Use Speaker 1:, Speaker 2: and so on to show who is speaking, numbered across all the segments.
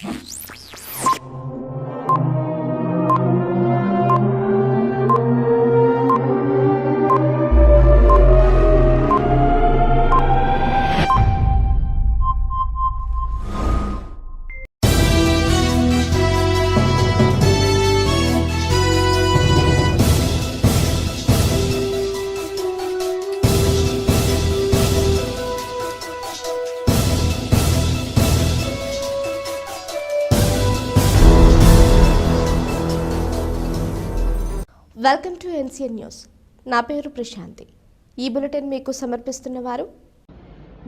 Speaker 1: Jesus. Welcome news. నా పేరు ప్రశాంతి. ఈ బులెటిన్ మీకు సమర్పిస్తున్న వారు?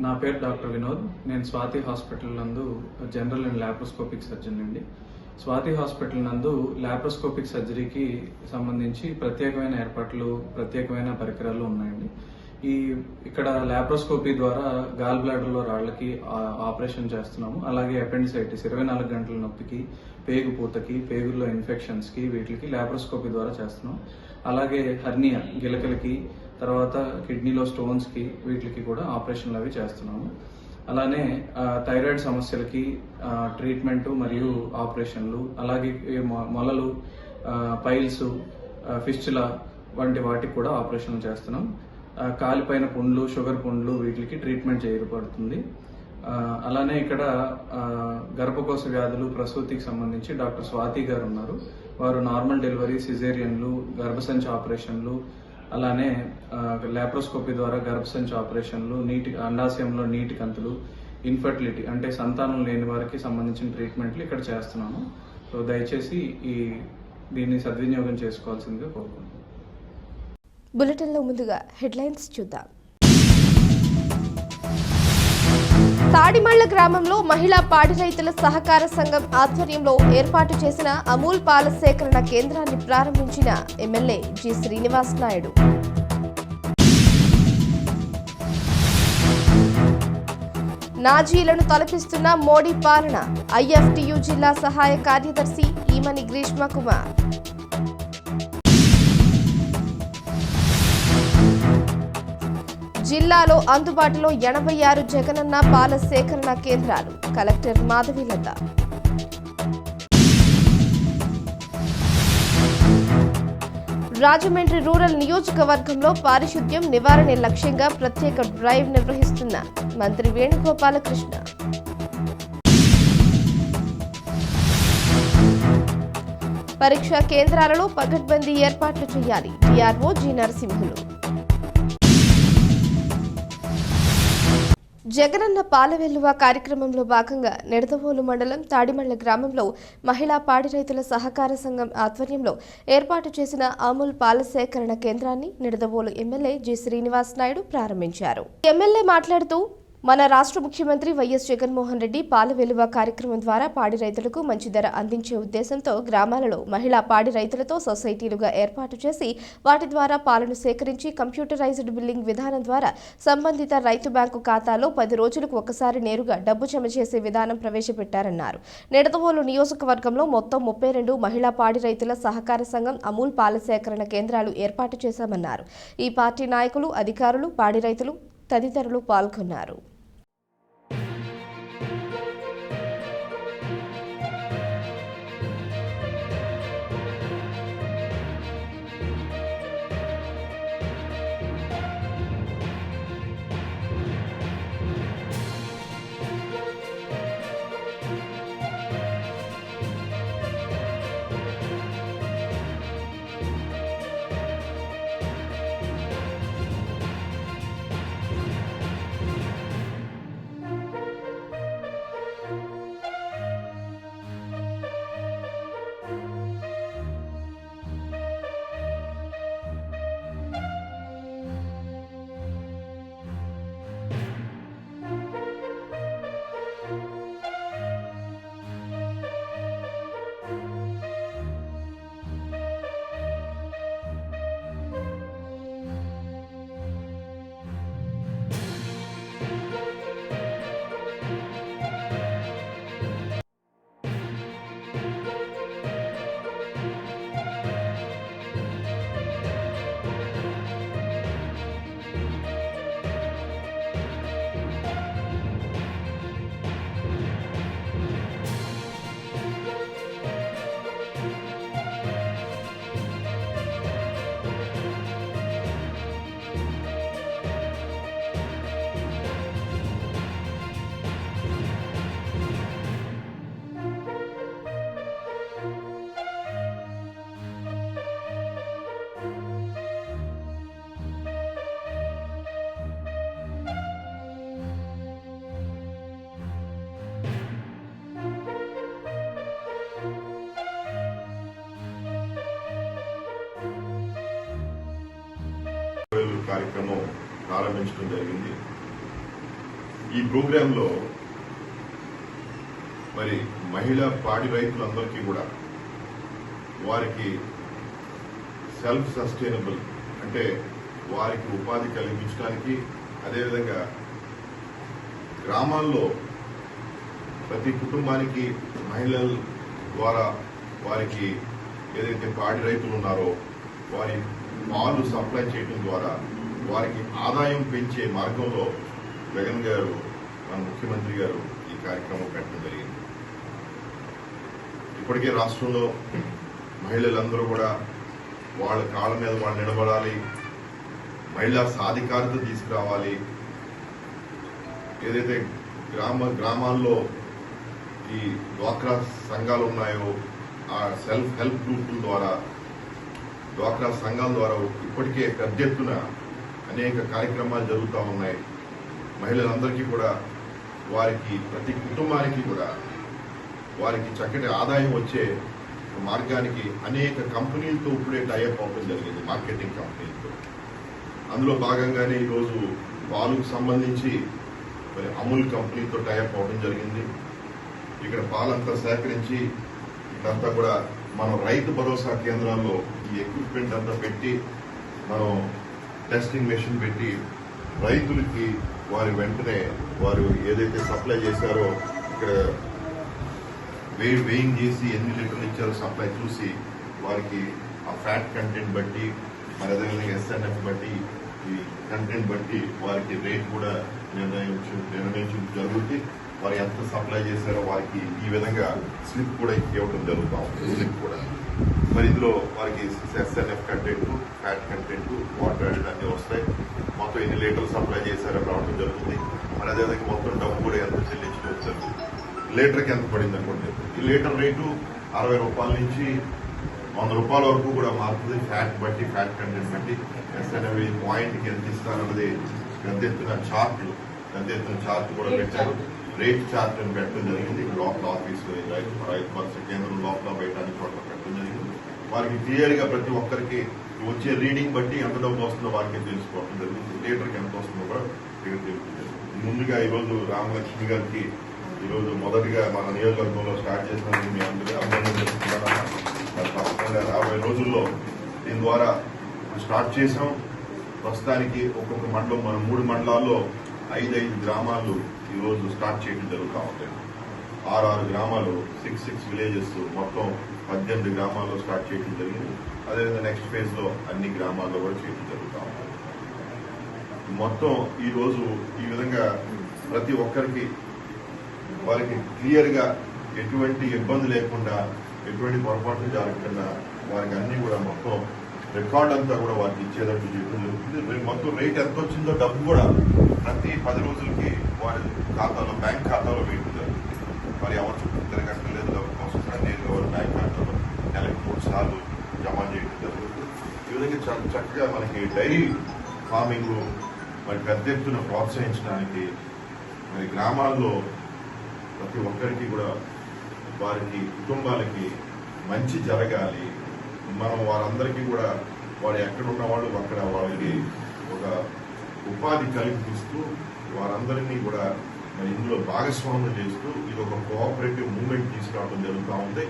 Speaker 2: నా పేరు డాక్టర్ వినోద్. నేను స్వాతి హాస్పిటల్ నందు జనరల్ అండ్ లాప్రోస్కోపిక్ సర్జన్ అండి. స్వాతి హాస్పిటల్ నందు లాప్రోస్కోపిక్ సర్జరీకి సంబంధించి ప్రత్యేకమైన ఏర్పాట్లు ప్రత్యేకమైన పరికరాలు ఉన్నాయండి. ఈ ఇక్కడ లాప్రోస్కోపీ ద్వారా గాల్ బ్లాడర్లో రాళ్ళకి ఆపరేషన్ చేస్తున్నాము. అలాగే అపెండిసైటిస్ ఇరవై నాలుగు గంటల నొప్పికి పేగు పూతకి పేగుల్లో ఇన్ఫెక్షన్స్కి వీటికి లాప్రోస్కోపీ ద్వారా చేస్తున్నాం. అలాగే హర్నియా గిలకలకి తర్వాత కిడ్నీలో స్టోన్స్కి వీటికి కూడా ఆపరేషన్లు అవి చేస్తున్నాము. అలానే థైరాయిడ్ సమస్యలకి ట్రీట్మెంటు ట్రీట్మెంట్ మరియు ఆపరేషన్లు అలాగే మొ- మొలలు పైల్స్ ఫిస్చుల వంటి వాటికి కూడా ఆపరేషన్లు చేస్తున్నాం. కాలిపోయిన కాలిపైన పుండ్లు షుగర్ పుండ్లు వీటికి ట్రీట్మెంట్ చేయబడుతుంది. అలానే ఇక్కడ గర్భకోశ వ్యాధులు ప్రసూతికి సంబంధించి డాక్టర్ స్వాతి గారు ఉన్నారు. వారు నార్మల్ డెలివరీ సిజేరియన్లు గర్భసంచ ఆపరేషన్లు అలానే లాప్రోస్కోపీ ద్వారా గర్భసంచ ఆపరేషన్లు నీటి అండాశయంలో నీటి కంతులు ఇన్ఫర్టిలిటీ అంటే సంతానం లేని వారికి సంబంధించిన ట్రీట్మెంట్లు ఇక్కడ చేస్తున్నాము సో దయచేసి ఈ దీన్ని సద్వినియోగం చేసుకోవాల్సిందిగా కోరుకుంటున్నాను.
Speaker 1: బులెటిన్లో ముందుగా హెడ్లైన్స్ చూద్దాం. తాడిమళ్ళ గ్రామంలో మహిళా పాడి రైతుల సహకార సంఘం ఆధ్వర్యంలో ఏర్పాటు చేసిన అమూల్ పాల సేకరణ కేంద్రాన్ని ప్రారంభించిన ఎమ్మెల్యే జి శ్రీనివాస్ నాయుడు. నాజీలను తలపిస్తున్న మోడీ పాలన ఐఎఫ్టియు జిల్లా సహాయ కార్యదర్శి ఈమని గ్రీష్మ కుమార్ జిల్లాలో అందుబాటులో ఎనభై ఆరు జగనన్న పాల సేకరణ కేంద్రాలు. కలెక్టర్ మాధవీలత. రాజమండ్రి రూరల్ నియోజకవర్గంలో పారిశుద్ధ్యం నివారణ లక్ష్యంగా ప్రత్యేక డ్రైవ్ నిర్వహిస్తున్న మంత్రి వేణుగోపాలకృష్ణ. పరీక్షా కేంద్రాలలో పగడ్బందీ ఏర్పాట్లు చేయాలి. డిఆర్ఓ జి నరసింహులు. జగనన్న పాలవెల్లువ కార్యక్రమంలో భాగంగా నిడదవోలు మండలం తాడిమళ్ళ గ్రామంలో మహిళా పాడి రైతుల సహకార సంఘం ఆధ్వర్యంలో ఏర్పాటు చేసిన అమూల్ పాల సేకరణ కేంద్రాన్ని నిడదవోలు ఎమ్మెల్యే జి శ్రీనివాస్ నాయుడు ప్రారంభించారు. ఎమ్మెల్యే మాట్లాడుతూ మన రాష్ట్ర ముఖ్యమంత్రి వైఎస్ జగన్మోహన్ రెడ్డి పాల వెలువ కార్యక్రమం ద్వారా పాడి రైతులకు మంచి ధర అందించే ఉద్దేశంతో గ్రామాలలో మహిళా పాడి రైతులతో సొసైటీలుగా ఏర్పాటు చేసి వాటి ద్వారా పాలను సేకరించి కంప్యూటరైజ్డ్ బిల్లింగ్ విధానం ద్వారా సంబంధిత రైతు బ్యాంకు ఖాతాలో పది రోజులకు ఒకసారి నేరుగా డబ్బు జమ చేసే విధానం ప్రవేశపెట్టారన్నారు. నిడదవోలు నియోజకవర్గంలో మొత్తం ముప్పై రెండు మహిళా పాడి రైతుల సహకార సంఘం అమూల్ పాల సేకరణ కేంద్రాలు ఏర్పాటు చేశామన్నారు. ఈ పార్టీ నాయకులు అధికారులు పాడి రైతులు తదితరులు పాల్గొన్నారు.
Speaker 3: ఈ ప్రోగ్రాంలో మరి మహిళా పాడి రైతులందరికీ కూడా వారికి సెల్ఫ్ సస్టైనబుల్ అంటే వారికి ఉపాధి కలిగించడానికి అదేవిధంగా గ్రామాల్లో ప్రతి కుటుంబానికి మహిళల ద్వారా వారికి ఏదైతే పాడి రైతులు ఉన్నారో వారి పాలు సప్లై చేయడం ద్వారా వారికి ఆదాయం పెంచే మార్గంలో జగన్ గారు మన ముఖ్యమంత్రి గారు ఈ కార్యక్రమం పెట్టడం జరిగింది. ఇప్పటికే రాష్ట్రంలో మహిళలందరూ కూడా వాళ్ళ కాళ్ళ మీద వాళ్ళు నిలబడాలి మహిళా సాధికారత తీసుకురావాలి. ఏదైతే గ్రామ గ్రామాల్లో ఈ డ్వాక్రా సంఘాలు ఉన్నాయో ఆ సెల్ఫ్ హెల్ప్ గ్రూపుల ద్వారా డ్వాక్రా సంఘాల ద్వారా ఇప్పటికే పెద్ద ఎత్తున అనేక కార్యక్రమాలు జరుగుతూ ఉన్నాయి. మహిళలందరికీ కూడా వారికి ప్రతి కుటుంబానికి కూడా వారికి చక్కటి ఆదాయం వచ్చే మార్గానికి అనేక కంపెనీలతో ఇప్పుడే టైఅప్ అవ్వడం జరిగింది మార్కెటింగ్ కంపెనీలతో. అందులో భాగంగానే ఈరోజు పాలుకు సంబంధించి మరి అమూల్ కంపెనీతో టైఅప్ అవ్వడం జరిగింది. ఇక్కడ పాలంతా సేకరించి ఇదంతా కూడా మనం రైతు భరోసా కేంద్రాల్లో ఈ ఎక్విప్మెంట్ అంతా పెట్టి మనం టెస్టింగ్ మెషిన్ పెట్టి రైతులకి వారి వెంటనే వారు ఏదైతే సప్లై చేశారో ఇక్కడ వే వేయింగ్ చేసి ఎన్ని లీటర్లు ఇచ్చారో సప్లై చూసి వారికి ఆ ఫ్యాట్ కంటెంట్ బట్టి మరి అదేవిధంగా ఎస్ఎన్ఎఫ్ బట్టి ఈ కంటెంట్ బట్టి వారికి రేట్ కూడా నిర్ణయించు నిర్ణయించడం జరుగుతుంది వారు ఎంత సప్లై చేశారో వారికి ఈ విధంగా స్లిప్ కూడా ఇవ్వడం జరుగుతూ స్లిప్ కూడా. మరి ఇందులో వారికి SNF content fat content water అన్ని వస్తాయి. మొత్తం ఎన్ని లీటర్లు సప్లై చేశారో రావడం జరుగుతుంది. మరి అదేవిధంగా మొత్తం డబ్బు కూడా ఎంత చెల్లించడం జరుగుతుంది. లీటర్కి ఎంత పడింది అనుకోండి ఈ లీటర్ రేటు అరవై రూపాయల నుంచి వంద రూపాయల వరకు కూడా మారుతుంది. ఫ్యాట్ బట్టి ఫ్యాట్ కంటెంట్ బట్టి ఎస్ఎన్ఎవి పాయింట్కి ఎంత ఇస్తారన్నది పెద్ద ఎత్తున చార్ట్లు పెద్ద ఎత్తున చార్ట్ కూడా పెట్టారు. రేట్ చార్ట్ అని పెట్టడం జరిగింది. లోపల ఆఫీస్ రైతు రైతు భరోసా కేంద్రం లోపల బయట అన్ని చోట్ల వారికి క్లియర్గా ప్రతి ఒక్కరికి వచ్చే రీడింగ్ బట్టి ఎంత డబ్బు వస్తుందో వారికి తెలుసుకోవడం జరిగింది లీటర్కి ఎంత వస్తుందో కూడా ఇక్కడ తెలుస్తుంది ముందుగా ఈరోజు రామలక్ష్మి గారికి ఈరోజు మొదటిగా మన నియోజకవర్గంలో స్టార్ట్ చేసినందుకు మీ అందరికీ అభినందనలు తెలుపుతున్నాను తప్పకుండా రాబోయే రోజుల్లో దీని ద్వారా స్టార్ట్ చేసాం ప్రస్తుతానికి ఒక్కొక్క మండలం మన మూడు మండలాల్లో ఐదు ఐదు గ్రామాలు ఈరోజు స్టార్ట్ చేయడం జరుగుతూ ఉంటాయి ఆరు ఆరు గ్రామాలు సిక్స్ సిక్స్ విలేజెస్ మొత్తం పద్దెనిమిది గ్రామాల్లో స్టార్ట్ చేయడం జరిగింది. అదేవిధంగా నెక్స్ట్ ఫేజ్లో అన్ని గ్రామాల్లో కూడా చేయడం జరుగుతూ ఉంది. మొత్తం ఈరోజు ఈ విధంగా ప్రతి ఒక్కరికి వారికి క్లియర్గా ఎటువంటి ఇబ్బంది లేకుండా ఎటువంటి పొరపాట్లు జరగకుండా వారికి అన్ని కూడా మొత్తం రికార్డ్ అంతా కూడా వారికి ఇచ్చేటట్టు చేయడం జరుగుతుంది. మొత్తం రేట్ ఎంత వచ్చిందో డబ్బు కూడా ప్రతి పది రోజులకి వారి ఖాతాలో బ్యాంక్ ఖాతాలో వేయడం జరుగుతుంది. మరి ఎవరు కోసం బ్యాంక్ ఖాతాలో నెలకు మూడు సార్లు జమ చేయడం జరుగుతుంది ఈ విధంగా చక్కగా మనకి డైరీ ఫార్మింగ్ మరి పెద్ద ఎత్తున ప్రోత్సహించడానికి మరి గ్రామాల్లో ప్రతి ఒక్కరికి కూడా వారికి కుటుంబాలకి మంచి జరగాలి మనం వారందరికీ కూడా వారు ఎక్కడున్న వాళ్ళు అక్కడ వాళ్ళకి ఒక ఉపాధి కల్పిస్తూ వారందరినీ కూడా మరి ఇందులో భాగస్వామ్యం చేస్తూ ఇది ఒక కోఆపరేటివ్ మూమెంట్ తీసుకురావడం జరుగుతూ ఉంది.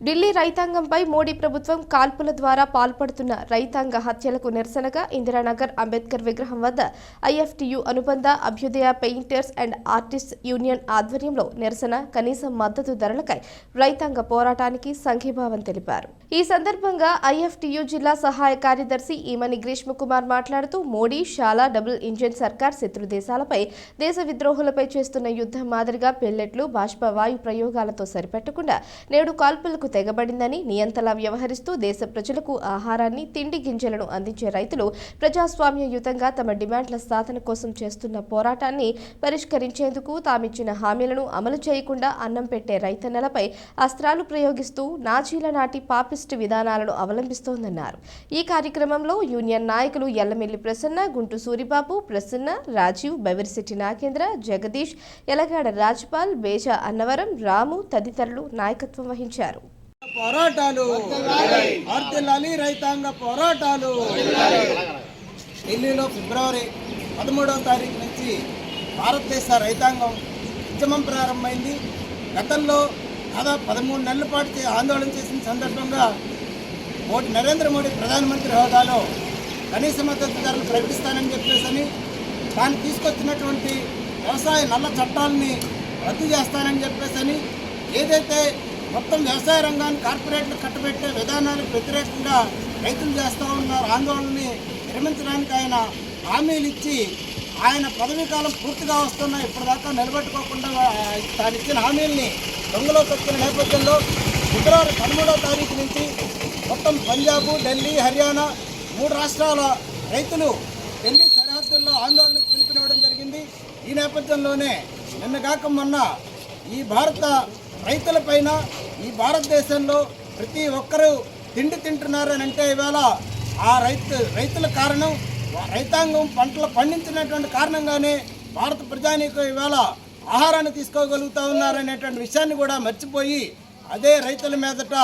Speaker 1: ఢిల్లీ రైతాంగంపై మోడీ ప్రభుత్వం కాల్పుల ద్వారా పాల్పడుతున్న రైతాంగ హత్యలకు నిరసనగా ఇందిరానగర్ అంబేద్కర్ విగ్రహం వద్ద ఐఎఫ్టియు అనుబంధ అభ్యుదయ పెయింటర్స్ అండ్ ఆర్టిస్ట్ యూనియన్ ఆధ్వర్యంలో నిరసన కనీస మద్దతు ధరలకై రైతాంగ పోరాటానికి సంఘీభావం తెలిపారు. ఈ సందర్భంగా ఐఎఫ్టియు జిల్లా సహాయ కార్యదర్శి ఈమని గ్రీష్మ కుమార్ మాట్లాడుతూ మోడీ షాలా డబుల్ ఇంజిన్ సర్కార్ శత్రు దేశాలపై దేశ విద్రోహులపై చేస్తున్న యుద్ధం మాదిరిగా పెల్లెట్లు బాష్ప వాయు ప్రయోగాలతో సరిపెట్టకుండా నేడు కాల్పులకు తెగబడిందని నియంతలా వ్యవహరిస్తూ దేశ ప్రజలకు ఆహారాన్ని తిండి గింజలను అందించే రైతులు ప్రజాస్వామ్యయుతంగా తమ డిమాండ్ల సాధన కోసం చేస్తున్న పోరాటాన్ని పరిష్కరించేందుకు తామిచ్చిన హామీలను అమలు చేయకుండా అన్నం పెట్టే రైతన్నలపై అస్త్రాలు ప్రయోగిస్తూ నాచీల నాటి పాపిస్ట్ విధానాలను అవలంబిస్తోందన్నారు. ఈ కార్యక్రమంలో యూనియన్ నాయకులు ఎల్లమెల్లి ప్రసన్న గుంటు సూరిబాబు ప్రసన్న రాజీవ్ బెవిరిశెట్టి నాగేంద్ర జగదీష్ ఎలగాడ రాజ్పాల్ బేజా అన్నవరం రాము తదితరులు నాయకత్వం వహించారు.
Speaker 4: పోరాటాలు. వర్ధిల్లాలి రైతాంగ పోరాటాలు. ఢిల్లీలో ఫిబ్రవరి పదమూడవ తారీఖు నుంచి భారతదేశ రైతాంగం ఉద్యమం ప్రారంభమైంది. గతంలో దాదాపు పదమూడు నెలల పాటు ఆందోళన చేసిన సందర్భంగా మోడీ నరేంద్ర మోడీ ప్రధానమంత్రి హోదాలో కనీస మద్దతు ధరలు ప్రకటిస్తానని చెప్పేసి తాను తీసుకొచ్చినటువంటి వ్యవసాయ నల్ల చట్టాలని రద్దు చేస్తానని చెప్పేసి ఏదైతే మొత్తం వ్యవసాయ రంగాన్ని కార్పొరేట్లు కట్టబెట్టే విధానాలకు వ్యతిరేకంగా రైతులు చేస్తూ ఉన్నారు. ఆందోళనని విరమించడానికి ఆయన హామీలు ఇచ్చి ఆయన పదవీ కాలం పూర్తిగా వస్తున్న ఇప్పటిదాకా నిలబెట్టుకోకుండా తాను ఇచ్చిన హామీల్ని దొంగలో తొక్కిన నేపథ్యంలో ఫిబ్రవరి పదమూడవ తారీఖు నుంచి మొత్తం పంజాబ్ ఢిల్లీ హర్యానా మూడు రాష్ట్రాల రైతులు ఢిల్లీ సరిహద్దుల్లో ఆందోళనకు పిలుపునివ్వడం జరిగింది. ఈ నేపథ్యంలోనే నిన్న కాక మొన్న ఈ భారత రైతులపైన ఈ భారతదేశంలో ప్రతి ఒక్కరూ తిండి తింటున్నారని అంటే ఇవాళ ఆ రైతు రైతుల కారణం రైతాంగం పంటలు పండించినటువంటి కారణంగానే భారత ప్రజానీకం ఇవాళ ఆహారాన్ని తీసుకోగలుగుతా ఉన్నారనేటువంటి విషయాన్ని కూడా మర్చిపోయి అదే రైతుల మీదట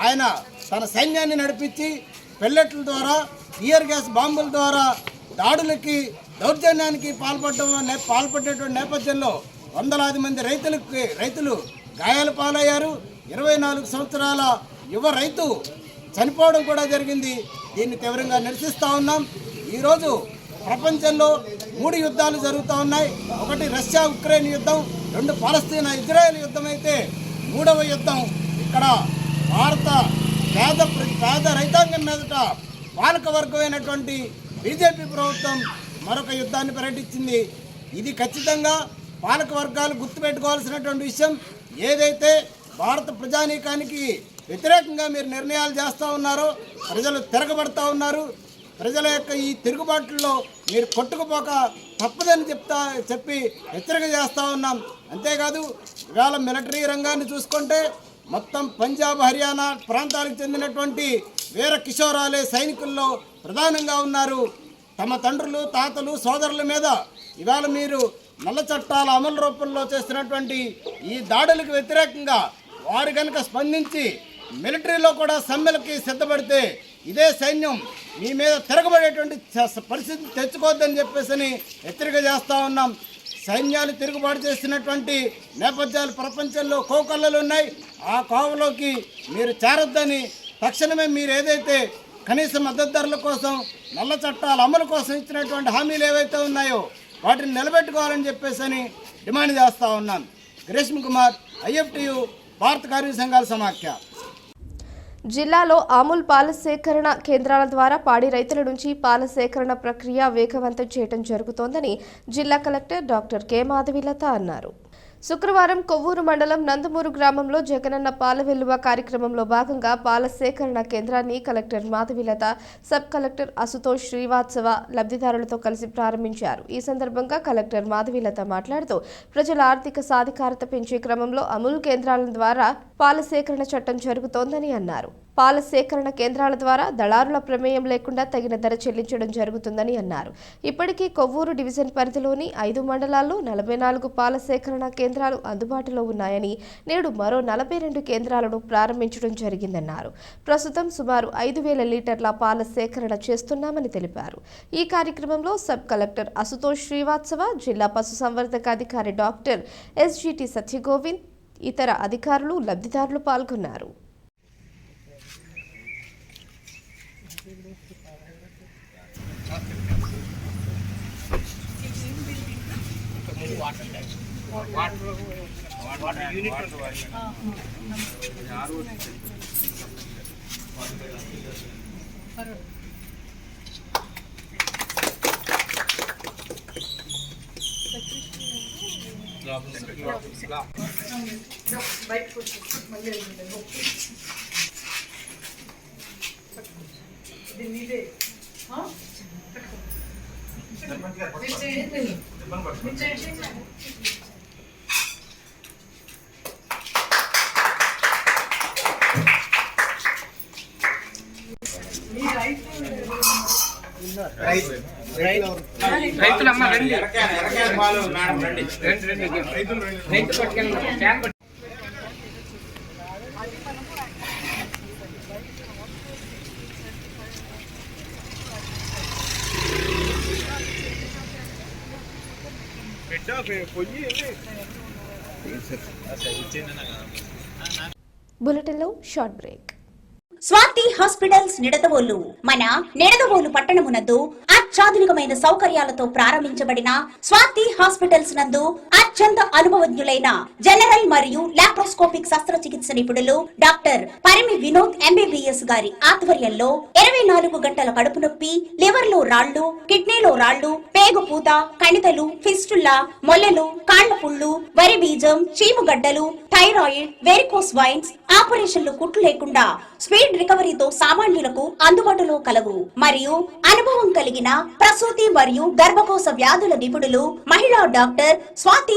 Speaker 4: ఆయన తన సైన్యాన్ని నడిపించి పెల్లెట్ల ద్వారా టియర్ గ్యాస్ బాంబుల ద్వారా దాడులకి దౌర్జన్యానికి పాల్పడడం పాల్పడేటువంటి నేపథ్యంలో వందలాది మంది రైతులకి రైతులు గాయాల పాలయ్యారు. ఇరవై నాలుగు సంవత్సరాల యువ రైతు చనిపోవడం కూడా జరిగింది. దీన్ని తీవ్రంగా నిరసిస్తూ ఉన్నాం. ఈరోజు ప్రపంచంలో మూడు యుద్ధాలు జరుగుతూ ఉన్నాయి. ఒకటి రష్యా ఉక్రెయిన్ యుద్ధం రెండు పాలస్తీనా ఇజ్రాయెల్ యుద్ధం అయితే మూడవ యుద్ధం. ఇక్కడ భారత పేద ప్ర- పేద రైతాంగం మీదట పాలక వర్గమైనటువంటి బీజేపీ ప్రభుత్వం మరొక యుద్ధాన్ని ప్రకటించింది ఇది ఖచ్చితంగా పాలక వర్గాలు గుర్తుపెట్టుకోవాల్సినటువంటి విషయం. ఏదైతే భారత ప్రజానీకానికి వ్యతిరేకంగా మీరు నిర్ణయాలు చేస్తూ ఉన్నారో ప్రజలు తిరగబడతా ఉన్నారు ప్రజల యొక్క ఈ తిరుగుబాట్లలో మీరు కొట్టుకుపోక తప్పదని చెప్తా చెప్పి హెచ్చరిక చేస్తూ ఉన్నాం. అంతేకాదు ఇవాళ మిలిటరీ రంగాన్ని చూసుకుంటే మొత్తం పంజాబ్ హర్యానా ప్రాంతాలకు చెందినటువంటి వీర కిషోరాలే సైనికుల్లో ప్రధానంగా ఉన్నారు. తమ తండ్రులు తాతలు సోదరుల మీద ఇవాళ మీరు నల్ల చట్టాల అమలు రూపంలో చేస్తున్నటువంటి ఈ దాడులకు వ్యతిరేకంగా వారు కనుక స్పందించి మిలిటరీలో కూడా సమ్మెలకి సిద్ధపడితే ఇదే సైన్యం మీ మీద తిరగబడేటువంటి పరిస్థితి తెచ్చుకోవద్దని చెప్పేసి హెచ్చరిక చేస్తూ ఉన్నాం. సైన్యాలు తిరుగుబాటు చేసినటువంటి నేపథ్యాలు ప్రపంచంలో కోకల్లలు ఉన్నాయి. ఆ కోవలోకి మీరు చేరొద్దని తక్షణమే మీరు ఏదైతే కనీస మద్దతు ధరల కోసం నల్ల చట్టాల అమలు కోసం ఇచ్చినటువంటి హామీలు ఏవైతే ఉన్నాయో వాటిని నిలబెట్టుకోవాలని చెప్పేసి అని డిమాండ్ చేస్తూ ఉన్నాను. గ్రేష్మ కుమార్ ఐఎఫ్టియు భారత కార్మిక సంఘాల సమాఖ్య.
Speaker 1: జిల్లాలో ఆమూల్ పాల సేకరణ కేంద్రాల ద్వారా పాడి రైతుల నుంచి పాల సేకరణ ప్రక్రియ వేగవంతం చేయడం జరుగుతోందని జిల్లా కలెక్టర్ డాక్టర్ కె. మాధవిలత అన్నారు. శుక్రవారం కొవ్వూరు మండలం నందమూరు గ్రామంలో జగనన్న పాల వెల్లువ కార్యక్రమంలో భాగంగా పాల సేకరణ కేంద్రాన్ని collector Madhavilatha sub collector Ashutosh Srivastava లబ్ధిదారులతో కలిసి ప్రారంభించారు. ఈ సందర్భంగా కలెక్టర్ మాధవిలత మాట్లాడుతూ ప్రజల ఆర్థిక సాధికారత పెంచే క్రమంలో అమూల్ కేంద్రాల ద్వారా పాల సేకరణ చట్టం జరుగుతోందని అన్నారు. పాల సేకరణ కేంద్రాల ద్వారా దళారుల ప్రమేయం లేకుండా తగిన ధర చెల్లించడం జరుగుతుందని అన్నారు. ఇప్పటికీ కొవ్వూరు డివిజన్ పరిధిలోని ఐదు మండలాల్లో నలభై నాలుగు పాల సేకరణ కేంద్రాలు అందుబాటులో ఉన్నాయని నేడు మరో నలభై రెండు కేంద్రాలను ప్రారంభించడం జరిగిందన్నారు. ప్రస్తుతం సుమారు ఐదు వేల లీటర్ల పాల సేకరణ చేస్తున్నామని తెలిపారు. ఈ కార్యక్రమంలో సబ్ కలెక్టర్ అసుతోష్ శ్రీవాత్సవ జిల్లా పశుసంవర్ధక అధికారి డాక్టర్ ఎస్జిటి సత్యగోవింద్ ఇతర అధికారులు లబ్ధిదారులు పాల్గొన్నారు.
Speaker 5: రైతులమ్మ రండి రండి. రండి. రైతు పట్టుకెళ్ళండి. క్యాన్
Speaker 1: బులెటిన్లో short break.
Speaker 6: Swathi hospitals Nidadavolu. మన నిడదవోలు పట్టణమునందు అత్యాధునికమైన సౌకర్యాలతో ప్రారంభించబడిన స్వాతి హాస్పిటల్స్ నందు అత్యంత అనుభవజ్ఞులైన జనరల్ మరియు లాప్రోస్కోపిక్ శస్త్రచికిత్స నిపుణులు డాక్టర్ పరిమి వినోద్ ఎంబీబీఎస్ గారి ఆధ్వర్యంలో ఇరవై నాలుగు గంటల కడుపు నొప్పి లివర్లో రాళ్ళు కిడ్నీలో రాళ్ళు పేగు పూత కణితలు ఫిస్టుల్లా మొల్లలు కాళ్ళ పుళ్ళు వరి బీజం చీముగడ్డలు థైరాయిడ్ వెరికోస్ వైన్స్ ఆపరేషన్లు కుట్లు లేకుండా స్పీడ్ రికవరీతో సామాన్యులకు అందుబాటులో కలవు. మరియు అనుభవం కలిగిన ప్రసూతి మరియు గర్భకోశ వ్యాధుల నిపుణులు మహిళా doctor Swathi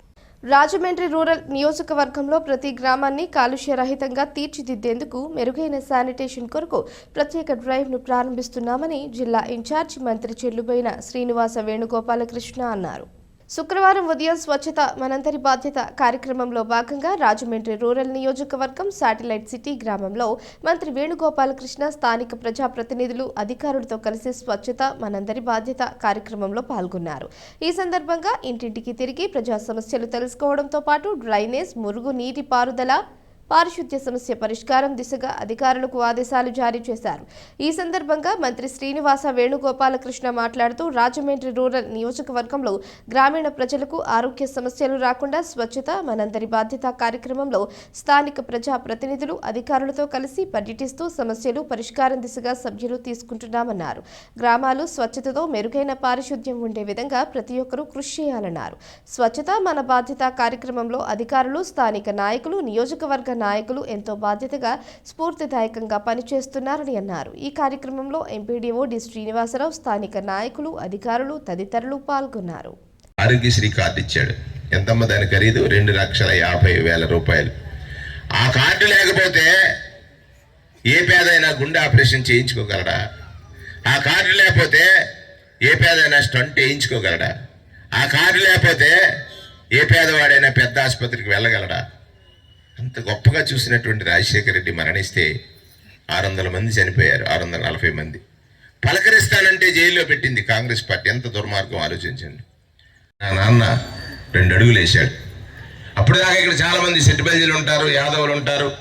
Speaker 1: Rajahmundry rural నియోజకవర్గంలో ప్రతి గ్రామాన్ని కాలుష్య రహితంగా తీర్చిదిద్దేందుకు మెరుగైన శానిటేషన్ కొరకు ప్రత్యేక డ్రైవ్ను ప్రారంభిస్తున్నామని జిల్లా ఇన్ఛార్జి మంత్రి చెల్లుబోయిన శ్రీనివాస వేణుగోపాలకృష్ణ అన్నారు. శుక్రవారం ఉదయం స్వచ్ఛత మనందరి బాధ్యత కార్యక్రమంలో భాగంగా రాజమండ్రి రూరల్ నియోజకవర్గం శాటిలైట్ సిటీ గ్రామంలో మంత్రి వేణుగోపాలకృష్ణ స్థానిక ప్రజాప్రతినిధులు అధికారులతో కలిసి స్వచ్ఛత మనందరి బాధ్యత కార్యక్రమంలో పాల్గొన్నారు. ఈ సందర్భంగా ఇంటింటికి తిరిగి ప్రజా సమస్యలు తెలుసుకోవడంతో పాటు డ్రైనేజ్ మురుగు నీటి పారుదల పారిశుద్ధ్య సమస్య పరిష్కారం దిశగా అధికారులకు ఆదేశాలు జారీ చేశారు. ఈ సందర్భంగా మంత్రి శ్రీనివాస వేణుగోపాలకృష్ణ మాట్లాడుతూ రాజమండ్రి రూరల్ నియోజకవర్గంలో గ్రామీణ ప్రజలకు ఆరోగ్య సమస్యలు రాకుండా స్వచ్ఛత మనందరి బాధ్యత కార్యక్రమంలో స్థానిక ప్రజా ప్రతినిధులు అధికారులతో కలిసి పర్యటిస్తూ సమస్యలు పరిష్కారం దిశగా సభ్యులు తీసుకుంటున్నామన్నారు. గ్రామాలు స్వచ్ఛతతో మెరుగైన పారిశుద్ధ్యం ఉండే విధంగా ప్రతి ఒక్కరూ కృషి చేయాలన్నారు. స్వచ్ఛత మన బాధ్యత కార్యక్రమంలో అధికారులు స్థానిక నాయకులు నియోజకవర్గ నాయకులు ఎంతో బాధ్యతగా స్ఫూర్తిదాయకంగా పనిచేస్తున్నారని అన్నారు. ఈ కార్యక్రమంలో ఎంపీడీఓ డి శ్రీనివాసరావు స్థానిక నాయకులు అధికారులు తదితరులు పాల్గొన్నారు.
Speaker 7: ఆరోగ్యశ్రీ కార్డు ఇచ్చాడు ఎంతమ్మ దాని ఖరీదు? రెండు లక్షల యాభై వేల రూపాయలు. ఆ కార్డు లేకపోతే ఏ పేదైనా గుండె ఆపరేషన్ చేయించుకోగలడా? ఆ కార్డు లేకపోతే ఏ పేదైనా స్టంట్ వేయించుకోగలడా? ఆ కార్డు లేకపోతే ఏ పేదవాడైనా పెద్ద ఆసుపత్రికి వెళ్ళగలడా? అంత గొప్పగా చూసినటువంటి రాజశేఖర రెడ్డి మరణిస్తే ఆరు వందల మంది చనిపోయారు ఆరు వందల నలభై మంది. పలకరిస్తానంటే జైల్లో పెట్టింది కాంగ్రెస్ పార్టీ. ఎంత దుర్మార్గం ఆలోచించండి. నా నాన్న రెండు అడుగులు వేశాడు. అప్పుడు దాకా ఇక్కడ చాలామంది సెట్టిబల్జీలు ఉంటారు యాదవులు ఉంటారు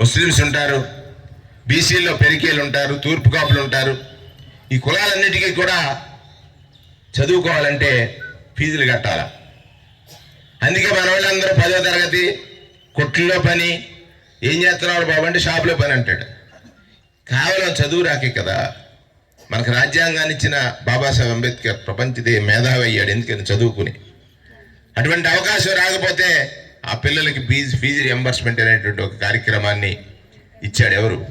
Speaker 7: ముస్లిమ్స్ ఉంటారు బీసీల్లో పెరికేలు ఉంటారు తూర్పు కాపులు ఉంటారు. ఈ కులాలన్నిటికీ కూడా చదువుకోవాలంటే ఫీజులు కట్టాలా? అందుకే మన వాళ్ళందరూ పదో తరగతి కొట్లలో పని ఏం చేస్తున్నాడు బాబు అంటే షాప్లో పని అంటాడు. కేవలం చదువు రాకే కదా. మనకు రాజ్యాంగాన్ని ఇచ్చిన బాబాసాహెబ్ అంబేద్కర్ ప్రపంచదే మేధావి అయ్యాడు ఎందుకని చదువుకుని. అటువంటి అవకాశం రాకపోతే ఆ పిల్లలకి ఫీజు ఫీజు రియంబర్స్మెంట్ అనేటువంటి ఒక కార్యక్రమాన్ని ఇచ్చాడు ఎవరు?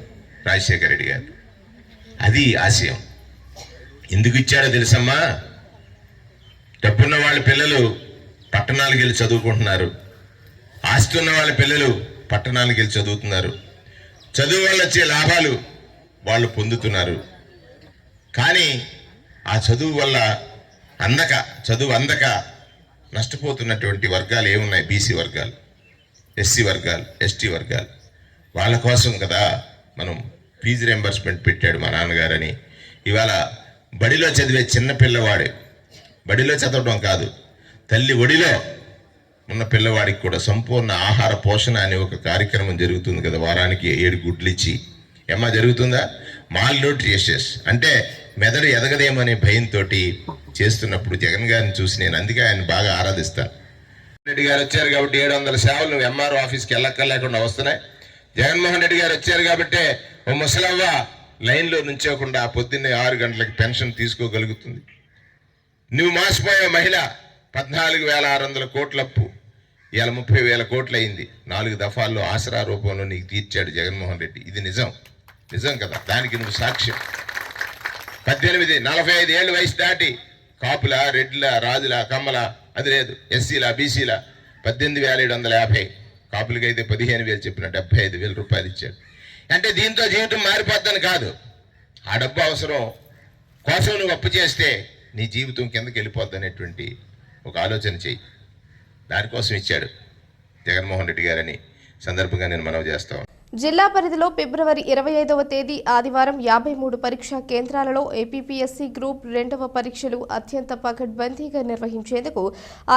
Speaker 7: రాజశేఖర రెడ్డి గారు. అది ఆశయం. ఎందుకు ఇచ్చాడో తెలుసమ్మా? డబ్బున్న వాళ్ళ పిల్లలు పట్టణాలకు వెళ్ళి చదువుకుంటున్నారు. ఆస్తి ఉన్న వాళ్ళ పిల్లలు పట్టణాలకు వెళ్ళి చదువుతున్నారు. చదువు వల్ల వచ్చే లాభాలు వాళ్ళు పొందుతున్నారు. కానీ ఆ చదువు వల్ల అందక చదువు అందక నష్టపోతున్నటువంటి వర్గాలు ఏమున్నాయి? బీసీ వర్గాలు ఎస్సీ వర్గాలు ఎస్టీ వర్గాలు. వాళ్ళ కోసం కదా మనం ఫీజు రింబర్స్మెంట్ పెట్టాడు మా నాన్నగారని. ఇవాళ బడిలో చదివే చిన్న పిల్లవాడు బడిలో చదవడం కాదు తల్లి ఒడిలో ఉన్న పిల్లవాడికి కూడా సంపూర్ణ ఆహార పోషణ అనే ఒక కార్యక్రమం జరుగుతుంది కదా వారానికి ఏడు గుడ్లు ఇచ్చి ఏమా జరుగుతుందా? మాల్ న్యూట్రిషియస్ అంటే మెదడు ఎదగదేమో అనే భయంతో చేస్తున్నప్పుడు జగన్ గారిని చూసి నేను అందుకే ఆయన బాగా ఆరాధిస్తాను. రెడ్డి గారు వచ్చారు కాబట్టి ఏడు వందల సేవలు ఎంఆర్ఓ ఆఫీస్కి వెళ్ళక్కర్లేకుండా వస్తున్నాయి. జగన్మోహన్ రెడ్డి గారు వచ్చారు కాబట్టి ఓ ముసలవ్వ లైన్లో నుంచోకుండా పొద్దున్నే ఆరు గంటలకు పెన్షన్ తీసుకోగలుగుతుంది. నువ్వు మాసిపోయే మహిళ పద్నాలుగు వేల ఆరు వందల కోట్ల అప్పు ఇవాళ ముప్పై వేల కోట్లు అయింది నాలుగు దఫాల్లో ఆసరా రూపంలో నీకు తీర్చాడు జగన్మోహన్ రెడ్డి. ఇది నిజం. నిజం కదా. దానికి నువ్వు సాక్ష్యం. పద్దెనిమిది నలభై ఐదు ఏళ్ళు వయసు దాటి కాపుల రెడ్ల రాజుల కమ్మల అది లేదు. ఎస్సీల బీసీల పద్దెనిమిది వేల ఏడు వందల యాభై. కాపులకి అయితే పదిహేను వేలు చెప్పిన డెబ్బై ఐదు వేల రూపాయలు ఇచ్చాడు. అంటే దీంతో జీవితం మారిపోద్దని కాదు. ఆ డబ్బు అవసరం కోసం నువ్వు అప్పు చేస్తే నీ జీవితం కిందకి వెళ్ళిపోద్ది అనేటువంటి ఒక ఆలోచన చెయ్యి. దానికోసం ఇచ్చాడు జగన్మోహన్ రెడ్డి గారని సందర్భంగా నేను మనవి చేస్తాను
Speaker 1: జిల్లా పరిధిలో ఫిబ్రవరి ఇరవై ఐదవ తేదీ ఆదివారం యాభై మూడు పరీక్షా కేంద్రాలలో ఏపీపీఎస్సీ గ్రూప్ రెండవ పరీక్షలు అత్యంత పకడ్బందీగా నిర్వహించేందుకు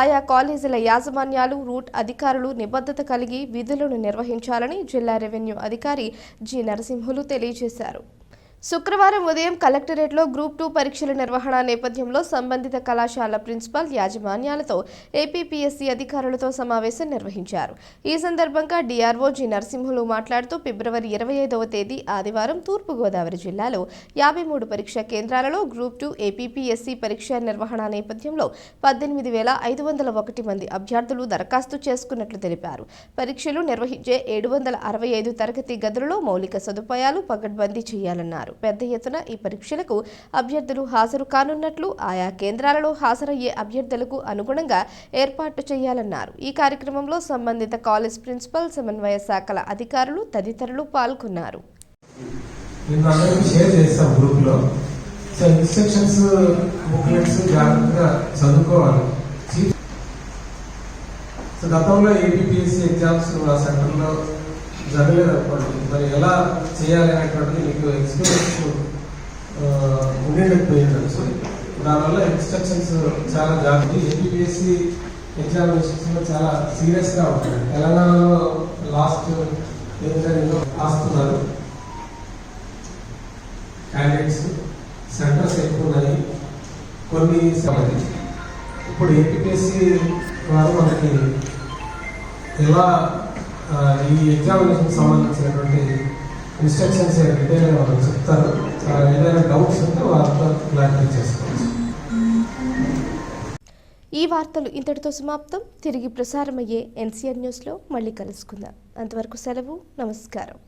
Speaker 1: ఆయా కాలేజీల యాజమాన్యాలు రూట్ అధికారులు నిబద్ధత కలిగి విధులను నిర్వహించాలని జిల్లా రెవెన్యూ అధికారి జి నరసింహులు తెలియజేశారు. శుక్రవారం ఉదయం కలెక్టరేట్లో గ్రూప్ టూ పరీక్షల నిర్వహణ నేపథ్యంలో సంబంధిత కళాశాల ప్రిన్సిపాల్ యాజమాన్యాలతో ఏపీపీఎస్సీ అధికారులతో సమావేశం నిర్వహించారు. ఈ సందర్భంగా డిఆర్ఓ జి నరసింహులు మాట్లాడుతూ ఫిబ్రవరి ఇరవై ఐదవ తేదీ ఆదివారం తూర్పుగోదావరి జిల్లాలో యాభై మూడు పరీక్షా కేంద్రాలలో గ్రూప్ టూ ఏపీపీఎస్సీ పరీక్ష నిర్వహణ నేపథ్యంలో పద్దెనిమిది వేల ఐదు వందల ఒకటి మంది అభ్యర్థులు దరఖాస్తు చేసుకున్నట్లు తెలిపారు. పరీక్షలు నిర్వహించే ఏడు వందల అరవై ఐదు తరగతి గదులలో మౌలిక సదుపాయాలు పకడ్బందీ చేయాలన్నారు. పెద్ద ఎత్తున ఈ పరీక్షలకు అభ్యర్థులు హాజరు కానున్నట్లు ఆయా కేంద్రాలలో హాజరయ్యే అభ్యర్థులకు అనుగుణంగా ఏర్పాటు చేయాలన్నారు. ఈ కార్యక్రమంలో సంబంధిత కాలేజ్ ప్రిన్సిపల్ సమన్వయ శాఖల అధికారులు తదితరులు పాల్గొన్నారు.
Speaker 8: సో ఇన్స్ట్రక్షన్స్ బుక్లెట్స్ జాగ్రత్తగా చదువుకోవాలి. సో గతంలో ఏపీపీఎస్సీ ఎగ్జామ్స్ ఆ సెంటర్లో జరగలేదు అనుకోండి మరి ఎలా చేయాలి అనేటువంటిది మీకు ఎక్స్పీరియన్స్ సో దానివల్ల ఇన్స్ట్రక్షన్స్ చాలా జాగ్రత్త. ఏపీఎస్సీ ఎగ్జామినేషన్స్ చాలా సీరియస్గా ఉంటాయి. తెలంగాణలో లాస్ట్ ఏంటంటే రాస్తున్నారు. క్యాండిడేట్స్ సెంటర్స్ ఎక్కువ ఉన్నాయి. కొన్ని సమది ఇప్పుడు ఏపీఎస్సి వారు మనకి ఎలా ఈ ఎగ్జామినేషన్ సంబంధించినటువంటి ఇన్స్ట్రక్షన్స్ డీటెయిల్గా వాళ్ళు చెప్తారు. ఏదైనా డౌట్స్ ఉంటే వారితో క్లారిఫై చేసుకోవచ్చు.
Speaker 1: ఈ వార్తలు ఇంతటితో సమాప్తం. తిరిగి ప్రసారమయ్యే ఎన్సీఆర్ న్యూస్లో మళ్ళీ కలుసుకుందాం. అంతవరకు సెలవు నమస్కారం.